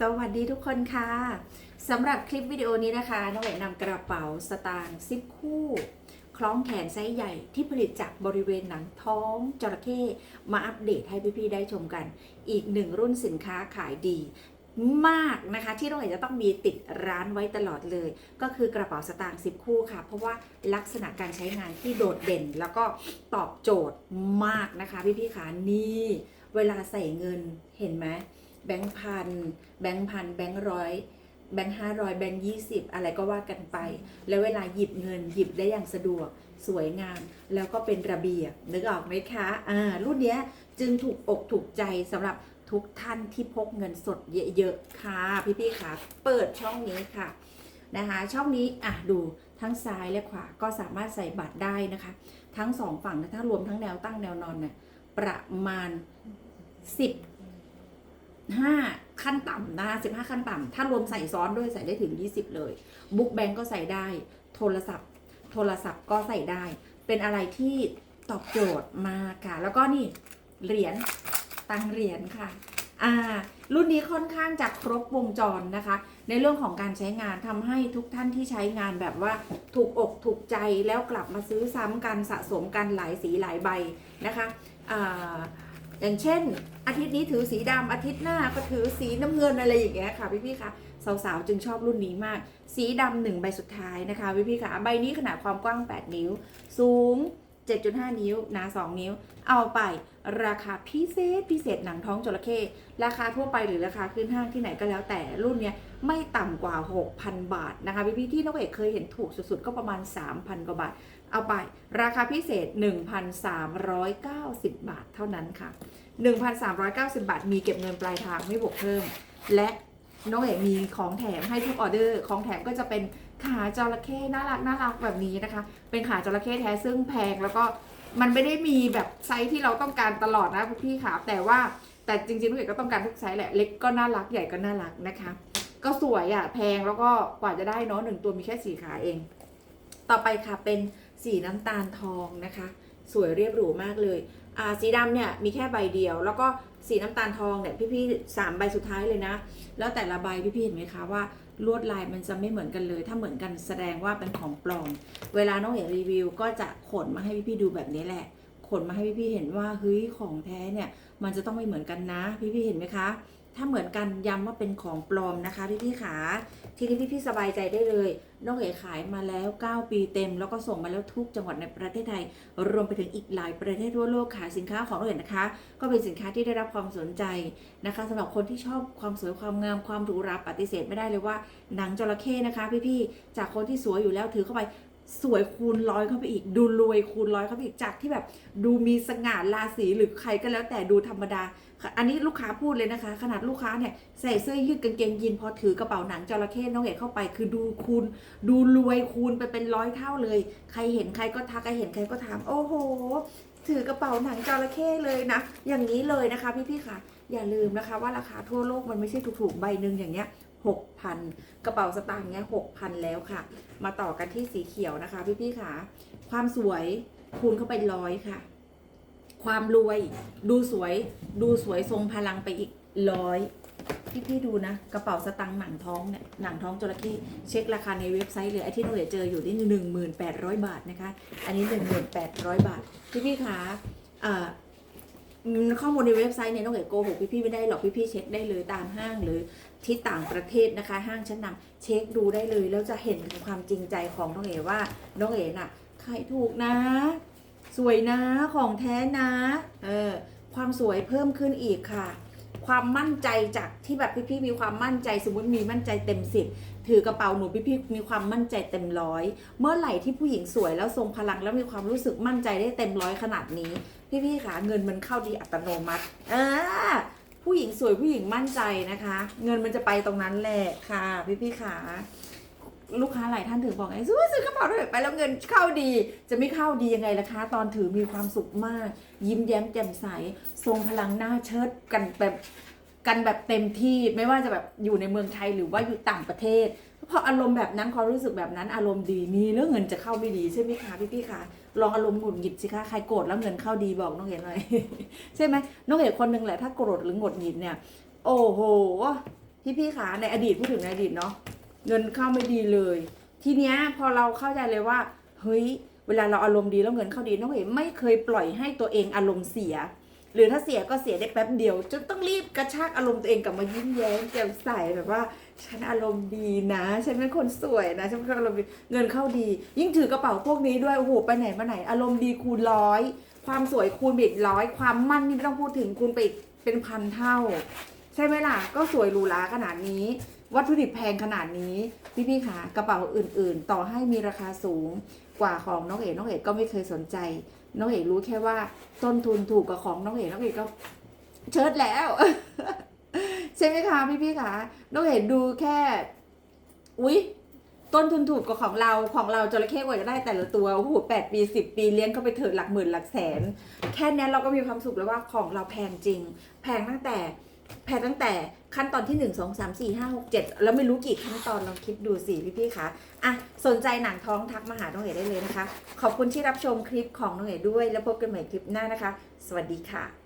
สวัสดีทุกคนค่ะสำหรับคลิปวิดีโอนี้นะคะน้องเอ๋นำกระเป๋าสตางค์ซิปคู่ คล้องแขนไซส์ใหญ่ที่ผลิตจากบริเวณหนังท้องจระเข้มาอัปเดตให้พี่ๆได้ชมกัน อีกหนึ่งรุ่นสินค้าขายดีมากนะคะที่น้องเอ๋จะต้องมีติดร้านไว้ตลอดเลย ก็คือกระเป๋าสตางค์ซิปคู่ค่ะ เพราะว่าลักษณะการใช้งานที่โดดเด่น แล้วก็ตอบโจทย์มากนะคะพี่ๆค่ะนี่ เวลาใส่เงินเห็นไหม แบงค์พันแบงค์พันแบงค์ร้อยแบงค์ห้าร้อยแบงค์ยี่สิบอะไรก็ว่ากันไป แล้วเวลาหยิบเงินหยิบได้อย่างสะดวกสวยงาม แล้วก็เป็นระเบียบนึกออกไหมคะอ่ารุ่นเนี้ยจึงถูกอกถูกใจสำหรับทุกท่านที่พกเงินสดเยอะๆค่ะพี่ๆค่ะเปิดช่องนี้ค่ะนะคะช่องนี้อะดูทั้งซ้ายและขวาก็สามารถใส่บัตรได้นะคะ ทั้งสองฝั่งนะถ้ารวมทั้งแนวตั้งแนวนอนเนี่ยประมาณ 10 ห้าขั้นต่ำนะคะสิบห้าขั้นต่ำถ้ารวมใส่ซ้อนด้วยใส่ได้ถึง 20 เลยบุ๊กแบงก็ใส่ได้ โทรศัพท์ โทรศัพท์ก็ใส่ได้ เป็นอะไรที่ตอบโจทย์มากค่ะ แล้วก็นี่เหรียญตังเหรียญค่ะอ่ารุ่นนี้ค่อนข้างจะครบวงจรนะคะ ในเรื่องของการใช้งานทำให้ทุกท่านที่ใช้งานแบบว่าถูกอกถูกใจแล้วกลับมาซื้อซ้ำกันสะสมกันหลายสีหลายใบนะคะอ่า อย่างเช่น อาทิตย์นี้ถือสีดำอาทิตย์หน้าก็ถือสีน้ำเงินอะไรอย่างเงี้ยค่ะพี่ๆคะสาวๆจึงชอบรุ่นนี้มาก สีดำหนึ่งใบสุดท้ายนะคะพี่ๆคะใบนี้ขนาดความกว้าง 8 นิ้ว สูง 7.5 นิ้วหนา2 นิ้ว เอาไปราคาพิเศษพิเศษหนังท้องจระเข้ราคาทั่วไปหรือราคาขึ้นห้างที่ไหนก็แล้วแต่รุ่นเนี้ยไม่ต่ำกว่า 6,000 บาทนะคะพี่ๆที่น้องเอกเคยเห็นถูกสุดๆ ก็ประมาณ 3,000 กว่าบาท เอาไปราคาพิเศษ 1,390 บาทเท่านั้นค่ะ 1,390 บาท มีเก็บเงินปลายทางไม่บวกเพิ่ม และน้องเอกมีของแถมให้ทุกออเดอร์ ของแถมก็จะเป็นขาจระเข้น่ารักน่ารักแบบนี้นะคะ เป็นขาจระเข้แท้ซึ่งแพงแล้วก็มันไม่ได้มีแบบไซส์ที่เราต้องการตลอดนะพี่ขาแต่ว่าแต่จริงๆน้องเอกก็ต้องการทุกไซส์แหละ เล็กก็น่ารักใหญ่ก็น่ารักนะคะ ก็สวยอะ่ะแพงแล้วก็กว่าจะได้เนาะหนึ่งตัวมีแค่สี่ขาเอง ต่อไปค่ะเป็นสีน้ำตาลทองนะคะ สวยเรียบหรูมากเลย สีดำเนี่ยมีแค่ใบเดียว แล้วก็สีน้ำตาลทองเนี่ยพี่ๆสามใบสุดท้ายเลยนะ แล้วแต่ละใบพี่ๆเห็นไหมคะว่าลวดลายมันจะไม่เหมือนกันเลย ถ้าเหมือนกันแสดงว่าเป็นของปลอม เวลาน้องเห็นรีวิว ก็จะขนมาให้พี่ๆดูแบบนี้แหละ ขนมาให้พี่ๆเห็นว่าเฮ้ยของแท้เนี่ย มันจะต้องไม่เหมือนกันนะ พี่ๆเห็นไหมคะ ถ้าเหมือนกันย้ำว่าเป็นของปลอมนะคะพี่ๆขาทีนี้พี่ๆสบายใจได้เลยน้องเอ๋ขายมาแล้ว 9 ปีเต็ม แล้วก็ส่งมาแล้วทุกจังหวัดในประเทศไทย รวมไปถึงอีกหลายประเทศทั่วโลกขายสินค้าของน้องเอ๋นะคะ ก็เป็นสินค้าที่ได้รับความสนใจนะคะสำหรับคนที่ชอบความสวยความงามความหรูหราปฏิเสธไม่ได้เลยว่าหนังจระเข้นะคะ พี่ๆจากคนที่สวยอยู่แล้วถือเข้าไป สวยคูณร้อยเข้าไปอีก ดูรวยคูณร้อยเข้าไปอีกจากที่แบบ ดูมีสง่าราศีหรือใครก็แล้วแต่ดูธรรมดา อันนี้ลูกค้าพูดเลยนะคะ ขนาดลูกค้าเนี่ยใส่เสื้อยืดกางเกงยีนพอถือกระเป๋าหนังจระเข้น้องเอกเข้าไป คือดูคูณ ดูรวยคูณไปเป็นร้อยเท่าเลย ใครเห็นใครก็ทักใครเห็นใครก็ถาม โอ้โห ถือกระเป๋าหนังจระเข้เลยนะอย่างนี้เลยนะคะพี่ๆค่ะอย่าลืมนะคะว่าราคาทั่วโลกมันไม่ใช่ถูกๆใบหนึ่งอย่างเงี้ย หกพันกระเป๋าสตางค์เนี้ยหกพันแล้วค่ะ มาต่อกันที่สีเขียวนะคะ พี่ๆค่ะ ความสวยคูณเข้าไปร้อยค่ะ ความรวยดูสวยดูสวยทรงพลังไปอีกร้อยพี่พี่ๆดูนะ กระเป๋าสตังค์หนังท้องเนี่ยหนังท้องจระเข้เช็คราคาในเว็บไซต์เลยไอ้ที่เราเจออยู่ที่หนึ่งหมื่นแปดร้อยบาทนะคะ อันนี้หนึ่งหมื่นแปดร้อยบาท พี่พี่คะเอ่อข้อมูลในเว็บไซต์เนี่ยน้องเอ๋โกหกพี่พี่ๆไม่ได้หรอกพี่พี่ๆเช็คได้เลยตามห้างหรือ ที่ต่างประเทศนะคะ ห้างชั้นนำเช็คดูได้เลย แล้วจะเห็นถึงความจริงใจของน้องเอ๋ว่าน้องเอ๋น่ะขายถูกนะ สวยนะของแท้นะเออความสวยเพิ่มขึ้นอีกค่ะ ความมั่นใจจากที่แบบพี่ๆมีความมั่นใจสมมติมีมั่นใจเต็มสิบถือกระเป๋าหนูพี่ๆมีความมั่นใจเต็มร้อยเมื่อไหร่ที่ผู้หญิงสวยแล้วทรงพลังแล้วมีความรู้สึกมั่นใจได้เต็มร้อยขนาดนี้ พี่ๆค่ะเงินมันเข้าดีอัตโนมัติ เออ หญิงสวยผู้หญิงมั่นใจนะคะ เงินมันจะไปตรงนั้นแหละค่ะ พี่ๆค่ะลูกค้าหลายท่านถึงบอกไงซื้อซื้อกระเป๋าด้วยไปแล้วเงินเข้าดี จะไม่เข้าดียังไงล่ะคะ ตอนถือมีความสุขมาก ยิ้มแย้มแจ่มใส ทรงพลังหน้าเชิดกันแบบกันแบบเต็มที่ไม่ว่าจะแบบอยู่ในเมืองไทยหรือว่าอยู่ต่างประเทศ พออารมณ์แบบนั้นความรู้สึกแบบนั้นอารมณ์ดีมีเรื่องเงินจะเข้าไม่ดีใช่ไหมคะพี่พี่คะลองอารมณ์หงุดหงิดสิคะใครโกรธแล้วเงินเข้าดีบอกน้องเห็นหน่อยใช่ไหมน้องเห็นคนหนึ่งแหละถ้าโกรธหรือหงุดหงิดเนี่ย โอ้โหพี่พี่คะในอดีตพูดถึงในอดีตเนาะเงินเข้าไม่ดีเลย ทีเนี้ยพอเราเข้าใจเลยว่าเฮ้ยเวลาเราอารมณ์ดีแล้วเงินเข้าดีน้องเอ๋ไม่เคยปล่อยให้ตัวเองอารมณ์เสีย หรือถ้าเสียก็เสียได้แป๊บเดียว จนต้องรีบกระชากอารมณ์ตัวเองกลับมายิ้มแย้มแจ่มใสแบบว่า ฉันอารมณ์ดีนะ ฉันเป็นคนสวยนะ ฉันเป็นคนอารมณ์ดีเงินเข้าดี ยิ่งถือกระเป๋าพวกนี้ด้วยโอ้โหไปไหนมาไหน อารมณ์ดีคูณร้อย ความสวยคูณไปอีกร้อย ความมั่นนี่ไม่ต้องพูดถึงคูณไปอีกเป็นพันเท่า ใช่ไหมล่ะก็สวยหรูหราขนาดนี้ วัตถุดิบแพงขนาดนี้ พี่พี่คะกระเป๋าอื่น ๆ ต่อให้มีราคาสูงกว่าของน้องเอกน้องเอกก็ไม่เคยสนใจ น้องเอกรู้แค่ว่าต้นทุนถูกกว่าของน้องเอกน้องเอกก็เชิดแล้ว ใช่ไหมคะพี่พี่คะน้องเอกดูแค่ อุ๊ยต้นทุนถูกกว่าของเราของเราจระเข้กว่าจะได้แต่ละตัวโอ้โหแปดปีสิบปีเลี้ยงเข้าไปเถิดหลักหมื่นหลักแสน แค่นี้เราก็มีความสุขแล้วว่าของเราแพงจริง แพงตั้งแต่แพงตั้งแต่ ขั้นตอนที่หนึ่งสองสามสี่ห้าหกเจ็ดแล้วไม่รู้กี่ขั้นตอนลองคิดดูสิพี่พี่ๆคะอะสนใจหนังท้องทักมาหาน้องเอ๋ได้เลยนะคะ ขอบคุณที่รับชมคลิปของน้องเอ๋ด้วย แล้วพบกันใหม่คลิปหน้านะคะ สวัสดีค่ะ